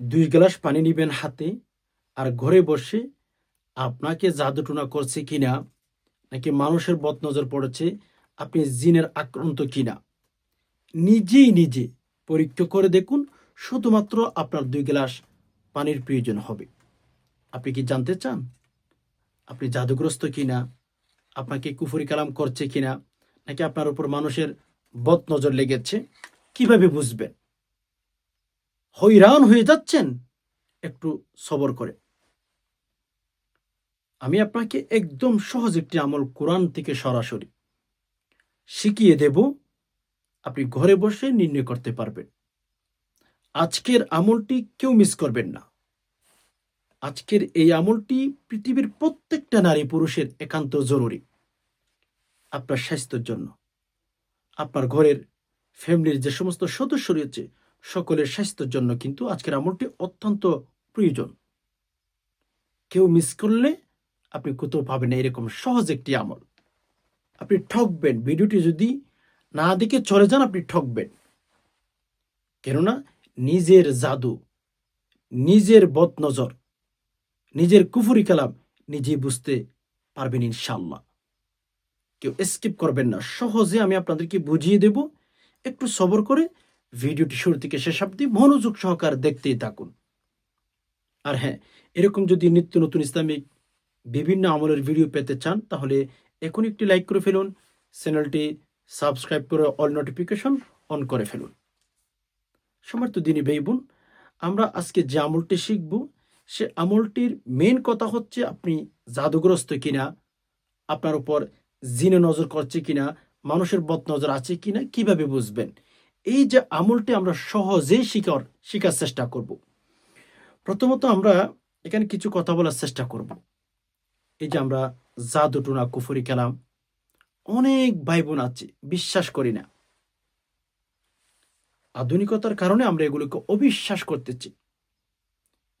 দুই গ্লাস পানি নিবেন হাতে আর ঘরে বসে আপনাকে জাদুটুনা করছে কিনা, নাকি মানুষের বদ নজর পড়েছে, আপনি জিনের আক্রান্ত কিনা, নিজেই নিজে পরীক্ষা করে দেখুন, শুধুমাত্র আপনার দুই গ্লাস পানির প্রয়োজন হবে। আপনি কি জানতে চান, আপনি জাদুগ্রস্ত কিনা, আপনাকে কুফুরি কালাম করছে কিনা, নাকি আপনার উপর মানুষের বদ নজর লেগেছে? কীভাবে বুঝবেন? হইরান হয়ে যাচ্ছেন, একটু সবর করে। আমি আপনাকে একদম সহজ একটি আমল কোরআন থেকে সরাসরি শিখিয়ে দেব, আপনি ঘরে বসে নির্ণয় করতে পারবেন। আজকের আমলটি কেউ মিস করবেন না। আজকের এই আমলটি পৃথিবীর প্রত্যেকটা নারী পুরুষের একান্ত জরুরি আপনার স্বাস্থ্যের জন্য। আপনার ঘরের ফ্যামিলির যে সমস্ত সদস্য রয়েছে সকলের স্বাস্থ্যের জন্য কিন্তু আজকের আমলটি অত্যন্ত প্রয়োজন। কেউ মিস করলে আপনি কোথাও পাবেন না, এরকম সহজ একটি আমল। আপনি ঠকবেন, ভিডিওটি যদি না দেখে চলে যান, আপনি ঠকবেন। কেননা নিজের জাদু, নিজের বদনজর, নিজের কুফুরি কালাম নিজেই বুঝতে পারবেন ইনশাল্লাহ কেউ স্কিপ করবেন না। সহজে আমি আপনাদেরকে বুঝিয়ে দেব। একটু সবর করে ভিডিওটি শুরু থেকে শেষ অব্দি মনোযোগ সহকার দেখতেই থাকুন। আর হ্যাঁ এরকম যদি নিত্য নতুন ইসলামিক বিভিন্ন আমলের ভিডিও পেতে চান, তাহলে এখন একটি লাইক করে ফেলুন, চ্যানেলটি সাবস্ক্রাইব করে অল নোটিফিকেশন অন করে ফেলুন। সমর্থ দিনী ভাই বোন, আমরা আজকে যে আমলটি শিখব, সে আমলটির মেন কথা হচ্ছে আপনি জাদুগ্রস্ত কিনা, আপনার উপর জিনে নজর করছে কিনা, মানুষের বদ নজর আছে কিনা, কীভাবে বুঝবেন? এই যে আমলটি আমরা সহজেই শিকার শিকার চেষ্টা করব। প্রথমত আমরা এখানে কিছু কথা বলার চেষ্টা করব। এই যে আমরা জাদুটুনা কুফুরি কালাম, অনেক ভাই বোন আছে, বিশ্বাস করি না। আধুনিকতার কারণে আমরা এগুলোকে অবিশ্বাস করতেছি।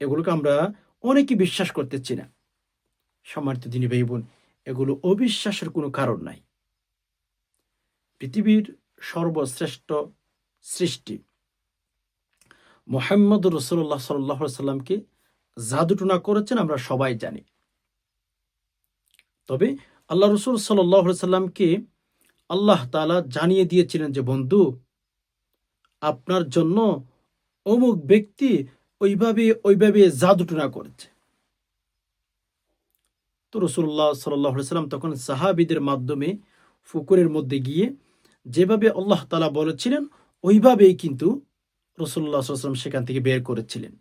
এগুলোকে আমরা অনেকেই বিশ্বাস করতেছি না। সম্মানিত দিনী ভাই বোন এগুলো অবিশ্বাসের কোনো কারণ নাই। পৃথিবীর সর্বশ্রেষ্ঠ সৃষ্টি। মোহাম্মদ রসুল্লাহ সাল্লাহ সাল্লামকে জাদুটুনা করেছেন আমরা সবাই জানি। তবে আল্লাহ রসুল সাল্লাহ সাল্লামকে আল্লাহ তালা জানিয়ে দিয়েছিলেন যে, বন্ধু, আপনার জন্য অমুক ব্যক্তি ওইভাবে ওইভাবে জাদুটুনা করেছে। তো রসুল্লাহ সাল্লাহ সাল্লাম তখন সাহাবিদের মাধ্যমে ফুকুরের মধ্যে গিয়ে যেভাবে আল্লাহ তালা বলেছিলেন ওইভাবেই কিন্তু রসুল্লাহ সাল্লাম সেখান থেকে বের করেছিলেন।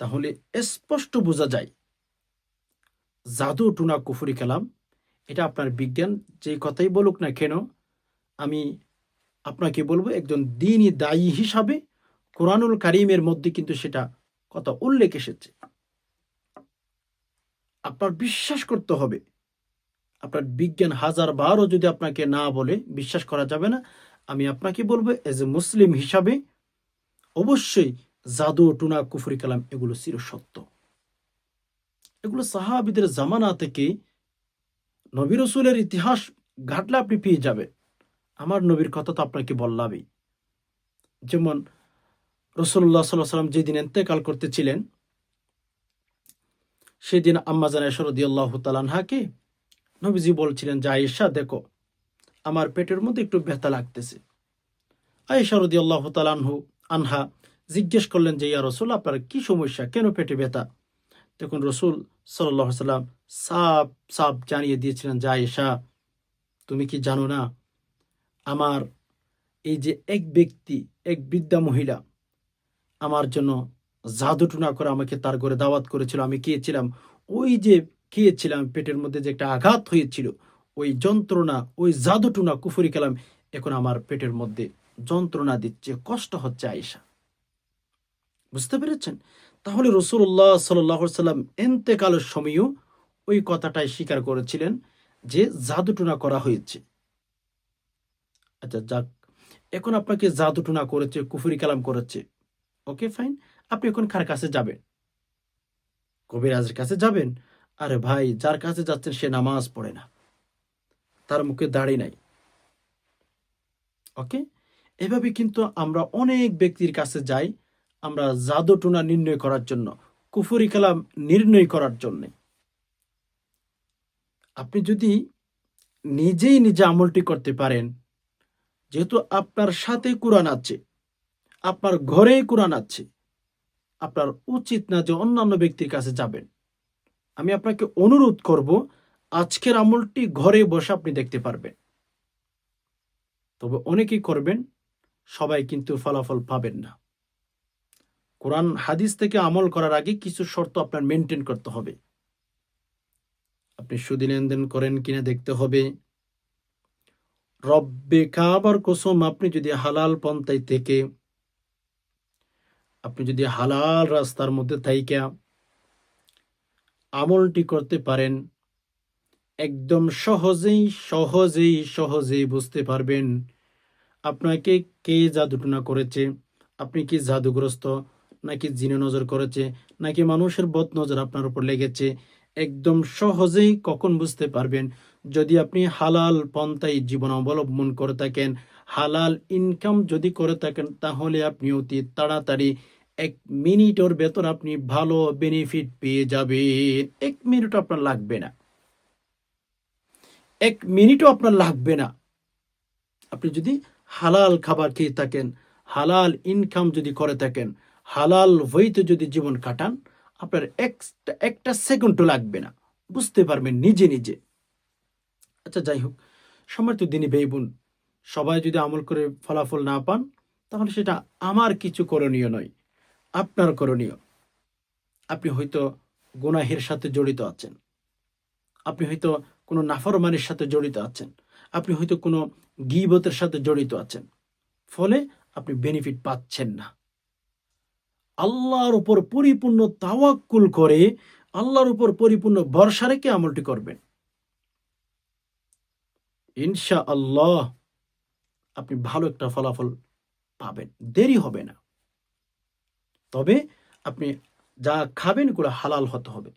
তাহলে স্পষ্ট বোঝা যায়, জাদু টুনা কুফুরি কালাম, এটা আপনার বিজ্ঞান যে কথাই বলুক না কেন, আমি আপনাকে বলব একজন দিনই দায়ী হিসাবে কোরআনুল কারিমের মধ্যে কিন্তু সেটা কথা উল্লেখ এসেছে। আপনার বিশ্বাস করতে হবে, আপনার বিজ্ঞান হাজার বারও যদি আপনাকে না বলে, বিশ্বাস করা যাবে না আমি আপনাকে বলব এজ এ মুসলিম হিসাবে অবশ্যই জাদু, টুনা, কুফরি, কালাম এগুলো চির সত্য। এগুলো সাহাবিদের জামানা থেকে নবী রসুলের ইতিহাস ঘাটলে আপনি পেয়ে যাবেন। আমার নবীর কথা তো আপনাকে বললামই। যেমন রসুল্লাহ সাল্লাহ সাল্লাম যেদিন এন্তেকাল করতেছিলেন, সেদিন আম্মাজান শরদি আল্লাহ তালানহাকে নবীজি বলছিলেন যে, আয়েশা, দেখো আমার পেটের মধ্যে একটু ব্যথা লাগতেছে। আয়েশা রদি আল্লাহ তালানহু আনহা জিজ্ঞেস করলেন যে, ইয়া রসুল, আপনার কি সমস্যা? কেন পেটে ব্যথা? তখন রসুল সাল্লাহ সাল্লাম সাপ সাপ জানিয়ে দিয়েছিলেন যে, আয়েশা, তুমি কি জানো না? আমার এই যে এক ব্যক্তি, এক বৃদ্ধা মহিলা, আমার জন্য জাদুটুনা করে আমাকে তার ঘরে দাওয়াত করেছিল। আমি খেয়েছিলাম, ওই যে খেয়েছিলাম, পেটের মধ্যে যে একটা আঘাত হয়েছিল ওই যন্ত্রণা, ওই জাদুটুনা কুফুরি কালাম এখন আমার পেটের মধ্যে যন্ত্রণা দিচ্ছে, কষ্ট হচ্ছে আয়েশা। বুঝতে পেরেছেন? তাহলে রসুল্লাহ সাল্লাম এন্তেকালের সময়ও ওই কথাটাই স্বীকার করেছিলেন যে জাদুটুনা করা হয়েছে। আচ্ছা যাক, এখন আপনাকে জাদুটুনা করেছে, কুফুরি কালাম করেছে। Okay, fine. আপনি এখন কার কাছে যাবেন? কবিরাজের কাছে যাবেন? আরে ভাই, যার কাছে যাচ্ছেন সে নামাজ পড়ে না। তার মুখে দাড়ি নাই। ওকে এভাবে কিন্তু আমরা অনেক ব্যক্তির কাছে যাই আমরা জাদু টুনা নির্ণয় করার জন্য, কুফুরি কালাম নির্ণয় করার জন্যে। আপনি যদি নিজেই নিজে আমলটি করতে পারেন, যেহেতু আপনার সাথে কোরআন আছে, আপনার ঘরে কোরআন আছে, আপনার উচিত না যে অন্যান্য ব্যক্তির কাছে যাবেন। আমি আপনাকে অনুরোধ করব আজকের আমলটি ঘরে বসে আপনি দেখতে পারবেন। তবে অনেকেই করবেন, সবাই কিন্তু ফলাফল পাবেন না। কোরআন হাদিস থেকে আমল করার আগে কিছু শর্ত আপনার মেনটেন করতে হবে। আপনি সুদি লেনদেন করেন কিনা দেখতে হবে। রব্বে কাবার কসম, আপনি যদি হালাল পন্থাই থেকে, আপনি যদি হালাল রাস্তার মধ্যে থাইকা আমলটি করতে পারেন একদম সহজেই সহজেই সহজেই বুঝতে পারবেন আপনাকে কে জাদুটনা করেছে, আপনি কি জাদুগ্রস্ত, নাকি জিনে নজর করেছে, নাকি মানুষের বদ নজর আপনার উপর লেগেছে, একদম সহজেই কখন বুঝতে পারবেন? যদি আপনি হালাল পন্থায় জীবন অবলম্বন করে থাকেন, হালাল ইনকাম যদি করে থাকেন, তাহলে আপনি অতি তাড়াতাড়ি এক মিনিটের ভেতর আপনি ভালো বেনিফিট পেয়ে যাবেন। এক মিনিট আপনার লাগবে না। এক মিনিটও আপনার লাগবে না। আপনি যদি হালাল খাবার খেয়ে থাকেন, হালাল ইনকাম যদি করে থাকেন, হালাল হইতে যদি জীবন কাটান, আপনার একটা একটা সেকেন্ডও লাগবে না। বুঝতে পারবেন নিজে নিজে। আচ্ছা যাই হোক সময় তো দিনই বেই বোন, সবাই যদি আমল করে ফলাফল না পান, তাহলে সেটা আমার কিছু করণীয় নয়, আপনার করণীয়। আপনি হয়তো গুনাহের সাথে জড়িত আছেন। আপনি হয়তো কোনো নাফরমানের সাথে জড়িত আছেন। আপনি হয়তো কোনো গিবতের সাথে জড়িত আছেন। ফলে আপনি বেনিফিট পাচ্ছেন না। আল্লাহর উপর পরিপূর্ণ তাওয়াক্কুল করে আল্লাহর উপর পরিপূর্ণ ভরসা রেখে আমলটি করবেন। ইনশা আল্লাহ আপনি ভালো একটা ফলাফল পাবেন। দেরি হবে না। তবে আপনি যা খাবেন এগুলো হালাল হতে হবে।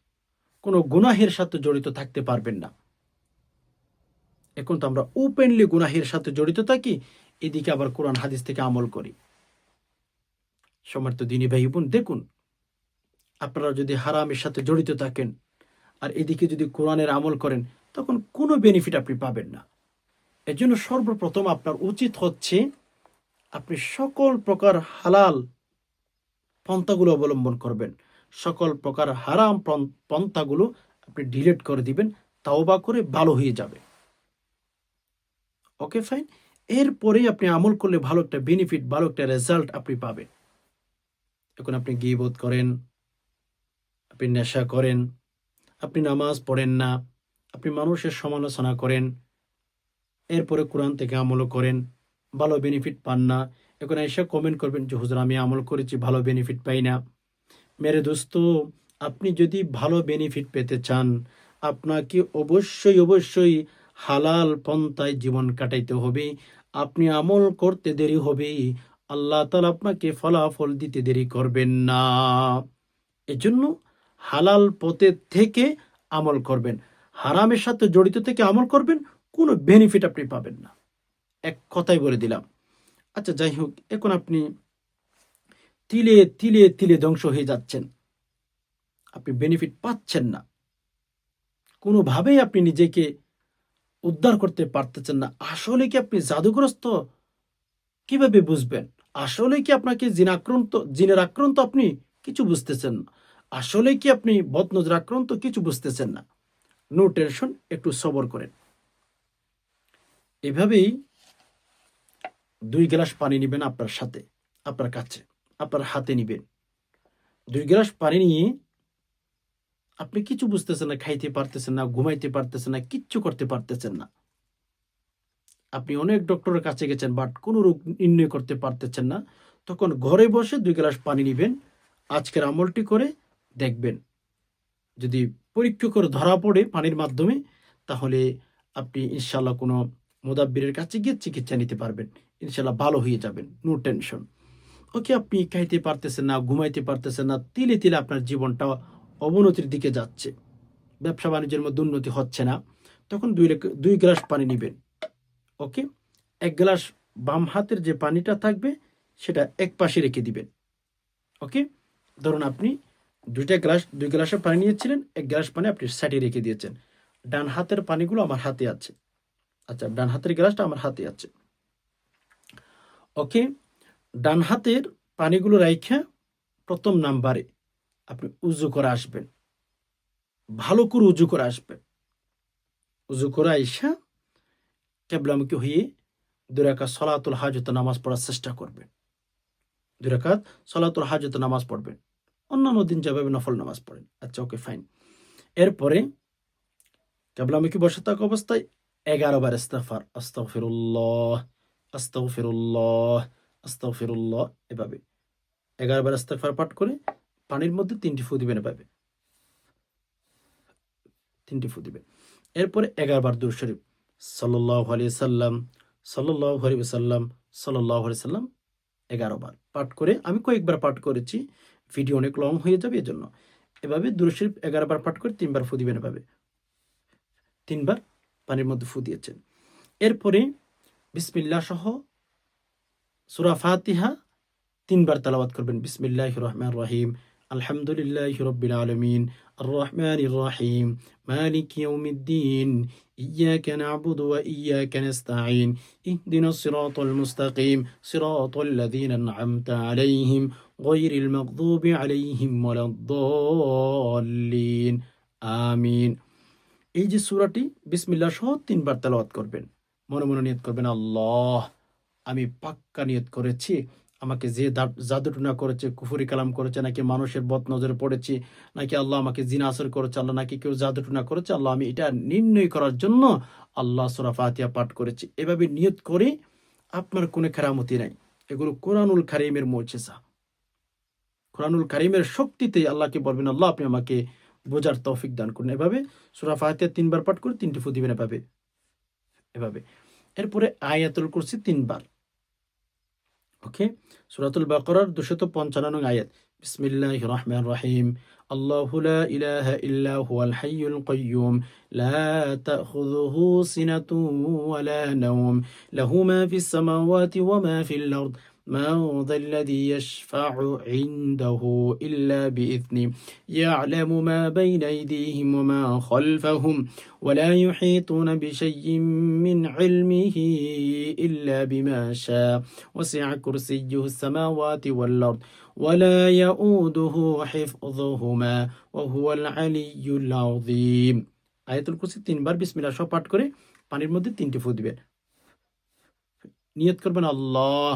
কোনো গুনাহের সাথে জড়িত থাকতে পারবেন না। এখন তো আমরা ওপেনলি গুনাহের সাথে জড়িত থাকি, এদিকে আবার কোরআন হাদিস থেকে আমল করি। সমর্থ দিনী ভাই বোন, দেখুন, আপনারা যদি হারামের সাথে জড়িত থাকেন আর এদিকে যদি কোরআনের আমল করেন, তখন কোনো বেনিফিট আপনি পাবেন না। এর জন্য সর্বপ্রথম আপনার উচিত হচ্ছে আপনি সকল প্রকার হালাল পন্থাগুলো অবলম্বন করবেন। সকল প্রকার হারাম পন- পন্থাগুলো আপনি ডিলিট করে দিবেন, তাওবা করে ভালো হয়ে যাবে। ওকে ফাইন এরপরেই আপনি আমল করলে ভালো একটা বেনিফিট ভালো একটা রেজাল্ট আপনি পাবেন। এখন আপনি গিবোধ করেন, আপনি নেশা করেন, আপনি নামাজ পড়েন না, আপনি মানুষের সমালোচনা করেন, এরপরে কোরআন থেকে আমলও করেন, ভালো বেনিফিট পান না। এখন এসে কমেন্ট করবেন যে, হুজুর, আমি আমল করেছি, ভালো বেনিফিট পাই না। মেরে দোস্ত, আপনি যদি ভালো বেনিফিট পেতে চান, আপনাকে অবশ্যই অবশ্যই হালাল পন্থায় জীবন কাটাইতে হবে। আপনি আমল করতে দেরি হবে। আল্লাহ তালা আপনাকে ফলাফল দিতে দেরি করবেন না। এজন্য হালাল পথে থেকে আমল করবেন। হারামের সাথে জড়িত থেকে আমল করবেন, কোনো বেনিফিট আপনি পাবেন না। এক কথাই বলে দিলাম। আচ্ছা যাই হোক, এখন আপনি তিলে তিলে তিলে ধ্বংস হয়ে যাচ্ছেন। আপনি বেনিফিট পাচ্ছেন না। কোনোভাবেই আপনি নিজেকে উদ্ধার করতে পারতেছেন না। আসলে কি আপনি জাদুগ্রস্ত? কীভাবে বুঝবেন? আসলে কি আপনাকে জিন আক্রান্ত জিনের আক্রান্ত আপনি কিছু বুঝতেছেন না? আসলে কি আপনি বদনজর আক্রান্ত কিছু বুঝতেছেন না? নো টেনশন একটু সবর করেন। এভাবেই দুই গ্লাস পানি নেবেন আপনার সাথে, আপনার কাছে, আপনার হাতে নিবেন। দুই গ্লাস পানি নিয়ে আপনি কিছু বুঝতেছেন না, খাইতে পারতেছেন না, ঘুমাইতে পারতেছেন না, কিচ্ছু করতে পারতেছেন না। আপনি অনেক ডক্টরের কাছে গেছেন, বাট কোনো রোগ নির্ণয় করতে পারতেছেন না। তখন ঘরে বসে দুই গ্লাস পানি নেবেন, আজকের আমলটি করে দেখবেন। যদি পরীক্ষা করে ধরা পড়ে পানির মাধ্যমে, তাহলে আপনি ইনশাল্লাহ কোনো মোদাব্বিরের কাছে গিয়ে চিকিৎসা নিতে পারবেন। ইনশাল্লাহ ভালো হয়ে যাবেন, নো টেনশন। ওকে, আপনি খাইতে পারতেছেন না, ঘুমাইতে পারতেছেন না, তিলে তিলে আপনার জীবনটা অবনতির দিকে যাচ্ছে। ব্যবসা বাণিজ্যের মধ্যে উন্নতি হচ্ছে না। তখন দুই দুই গ্লাস পানি নেবেন। ওকে? এক গ্লাস বাম হাতের যে পানিটা থাকবে, সেটা এক পাশে রেখে দিবেন। ওকে? ধরুন আপনি দুইটা গ্লাস দুই গ্লাসের পানি নিয়েছিলেন, এক গ্লাস পানি আপনি সাইডে রেখে দিয়েছেন। ডান হাতের পানিগুলো আমার হাতে আছে। আচ্ছা ডান হাতের গ্লাসটা আমার হাতে আছে। ওকে? ডান হাতের পানিগুলো রাইখা প্রথম নাম্বারে। আপনি উজু করে আসবেন। ভালো করে উজু করে আসবেন। উজু করে আইসা কেবলামুখী হয়ে দুরাকাত সলাতুল হাজত নামাজ পড়ার চেষ্টা করবেন। দুরাকাত সলাতুল হাজত নামাজ পড়বেন। অন্যান্য দিন যেভাবে নফল নামাজ পড়েন। আচ্ছা ওকে ফাইন এরপরে কেবলামুখী বসে থাকা অবস্থায় এগারো বার ইস্তাফার আস্তাগফিরুল্লাহ আস্তাগফিরুল্লাহ আস্তাগফিরুল্লাহ, এভাবে। এগারো বার ইস্তাগফার পাঠ করে পানির মধ্যে তিনটি ফু দিবেন এভাবে। তিনটি ফু দিবেন এরপরে এগারো বার দূর শরীফ। সাল্লাহ আলিয়া সাল্লাম সাল্লাহ আলী সাল্লাম সাল্লাহ আলি সাল্লাম এগারো বার পাঠ করে আমি কয়েকবার পাঠ করেছি, ভিডিও অনেক লং হয়ে যাবে এজন্য। এভাবে দূর শরীফ এগারো বার পাঠ করে তিনবার ফু দিবেন এভাবে। তিনবার পানির মধ্যে ফু দিয়েছেন এরপরে বিসমিল্লা সহ সুরা ফাতিহা তিনবার তালাবাত করবেন। বিসমিল্লাহ রহমান রহিম। আলহামদুলিল্লাহ রব্বিল আলমিন الرحمن الرحيم مالك يوم الدين إياك نعبد وإياك نستعين اهدنا الصراط المستقيم صراط الذين أنعمت عليهم غير المغضوب عليهم ولا الضالين آمين এই যে সুরাটি বিসমিল্লাহ সহ তিনবার তেলাওয়াত করবেন মনে মনে নিয়ত করবেন আল্লাহ আমি পাক্কা নিয়ত করেছি আমাকে যে জাদুটুনা করেছে, কুফুরি কালাম করেছে, নাকি মানুষের বদ নজরে পড়েছি, নাকি আল্লাহ আমাকে জিনা আসর করেছে, আল্লাহ নাকি কেউ জাদুটুনা করেছে, আল্লাহ আমি এটা নির্ণয় করার জন্য আল্লাহ সুরা ফাতিয়া পাঠ করেছি। এভাবে নিয়ত করে, আপনার কোনো খেরামতি নাই। এগুলো কোরআনুল খারিমের মোচেসা কোরআনুল খারিমের শক্তিতে আল্লাহকে বলবেন, আল্লাহ, আপনি আমাকে বোঝার তৌফিক দান করুন। এভাবে সুরা ফাতিয়া তিনবার পাঠ করে তিনটি ফু দিবেন এভাবে এভাবে। এরপরে আয়াতুল কুরসি তিনবার। ওকে সুরাতুল বাকরার দুশত পঞ্চান্ন আয়াত বিসমিল্লাহ রহমান রহিম الله لا إله إلا هو الحي القيوم لا تأخذه سنة ولا نوم له ما في السماوات وما في الأرض ما ذا الذي يشفع عنده إلا بإذنه يعلم ما بين أيديهم وما خلفهم ولا يحيطون بشيء من علمه إلا بما شاء وسع كرسيه السماوات والأرض ولا يؤوده حفظهما وهو العلي العظيم আয়াতুল কুরসি তিনবার বিসমিল্লাহ সব পাঠ করে পানির মধ্যে তিনটি ফু দিবেন নিয়ত করবেন আল্লাহ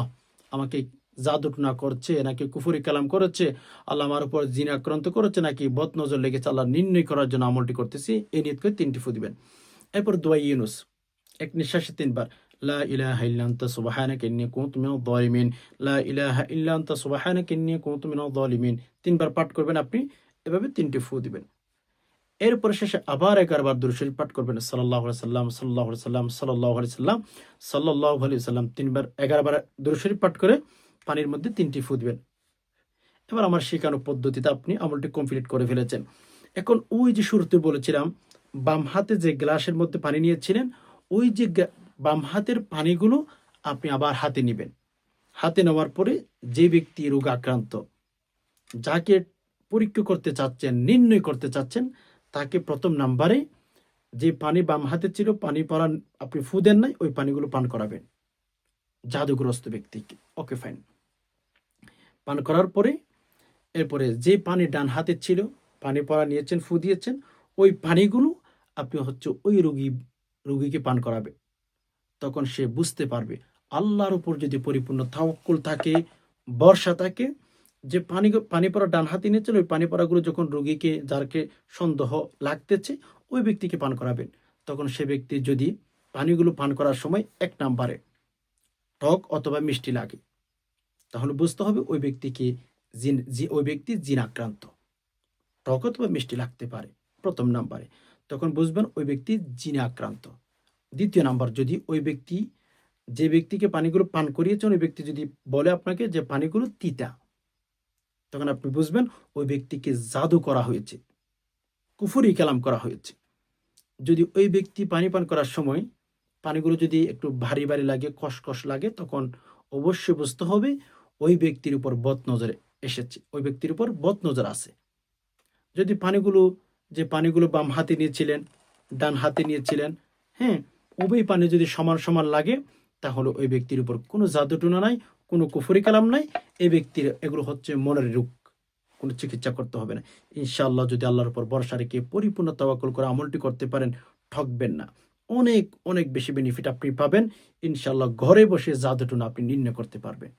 আমাকে জাদুটনা করছে, নাকি কুফুরি কালাম করেছে, আল্লাহ আমার উপর জিন আক্রান্ত করেছে, নাকি বদ নজর লেগেছে, আল্লাহ নির্ণয় করার জন্য আমলটি করতেছি এই নিয়ত করে তিনটি ফু দিবেন। এরপর দোয়া ইউনুস। এক নিঃশ্বাসে তিনবার, লা লা ইলাহা তিনবার পাঠ করবেন আপনি, এভাবে তিনটি ফু দিবেন। এরপর শেষে আবার এগারোবার দুরুশরীফ পাঠ করবেন। সাল্লাহ সাল্লাম সাল্লাহ সাল্লাম সাল্লাহ সাল্লাম সাল্লাহ সাল্লাম তিনবার এগারোবার দুরুশরীফ পাঠ করে পানির মধ্যে তিনটি ফু দিবেন। এবার আমার শেখানো পদ্ধতিতে আপনি আমলটি কমপ্লিট করে ফেলেছেন। এখন ওই যে শুরুতে বলেছিলাম, বাম হাতে যে গ্লাসের মধ্যে পানি নিয়েছিলেন, ওই যে বাম হাতের পানিগুলো আপনি আবার হাতে নেবেন। হাতে নেওয়ার পরে যে ব্যক্তি রোগ আক্রান্ত, যাকে পরীক্ষা করতে চাচ্ছেন, নির্ণয় করতে চাচ্ছেন তাকে প্রথম নাম্বারে যে পানি বাম হাতে ছিল, পানি পরা আপনি ফু দেন নাই, ওই পানিগুলো পান করাবেন। জাদুগ্রস্ত ব্যক্তিকে। Okay, fine. পান করার পরে, এরপরে যে পানি ডান হাতে ছিল, পানি পরা নিয়েছেন, ফু দিয়েছেন, ওই পানিগুলো আপনি হচ্ছে ওই রুগী, রুগীকে পান করাবে তখন সে বুঝতে পারবে, আল্লাহর উপর যদি পরিপূর্ণ থাকে বর্ষা থাকে যে পানি পানি পড়া ডান হাতে নিয়েছিল ওই পানি পড়াগুলো যখন রোগীকে, যারকে সন্দেহ লাগতেছে, ওই ব্যক্তিকে পান করাবেন। তখন সে ব্যক্তি যদি পানিগুলো পান করার সময় এক নাম্বারে টক অথবা মিষ্টি লাগে, তাহলে বুঝতে হবে ওই ব্যক্তিকে জিন ওই ব্যক্তি জিন আক্রান্ত টক অথবা মিষ্টি লাগতে পারে, প্রথম নাম্বারে। তখন বুঝবেন ওই ব্যক্তি জিনে আক্রান্ত দ্বিতীয় নাম্বার, যদি ওই ব্যক্তি, যে ব্যক্তিকে পানিগুলো পান করিয়েছেন, ওই ব্যক্তি যদি বলে আপনাকে যে পানিগুলো তিতা তখন আপনি বুঝবেন ওই ব্যক্তিকে জাদু করা হয়েছে, কুফুরি কালাম করা হয়েছে। যদি ওই ব্যক্তি পানি পান করার সময় পানিগুলো যদি একটু ভারী ভারী লাগে কসকস লাগে, তখন অবশ্যই বুঝতে হবে ওই ব্যক্তির উপর বদ নজরে এসেছে, ওই ব্যক্তির উপর বদ নজর আছে। যদি পানিগুলো, যে পানিগুলো বাম হাতে নিয়েছিলেন, ডান হাতে নিয়েছিলেন হ্যাঁ উভয় পানি যদি সমান সমান লাগে, তাহলে ওই ব্যক্তির উপর কোনো জাদুটুনা নাই কোনো কুফরি কালাম নাই, এই ব্যক্তির এগুলো হচ্ছে মনের রোগ। কোনো চিকিৎসা করতে হবে না। ইনশাআল্লাহ যদি আল্লাহর উপর ভরসা রেখে পরিপূর্ণ তাওয়াক্কুল করে আমলটি করতে পারেন, ঠকবেন না। অনেক অনেক বেশি বেনিফিট আপনি পাবেন। ইনশাআল্লাহ ঘরে বসে জাদুটুনা আপনি নির্ণয় করতে পারবেন।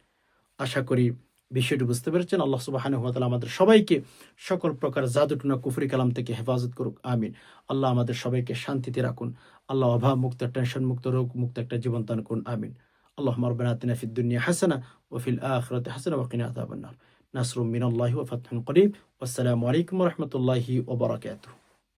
আশা করি বিষয়টি বুঝতে পেরেছেন। আল্লাহ সুবাহানুয়া তাআলা আমাদের সবাইকে সকল প্রকার জাদুটুনা কুফরি কালাম থেকে হেফাজত করুক। আমিন। আল্লাহ আমাদের সবাইকে শান্তিতে রাখুন। আল্লাহ অভাব মুক্ত টেনশন মুক্ত রোগ মুক্ত একটা জীবন দান করুন। আমিন। اللهم ربنا آتنا في الدنيا حسنة وفي الآخرة حسنة وقنا عذاب النار. نصر من الله وفتح قريب. والسلام عليكم ورحمة الله وبركاته.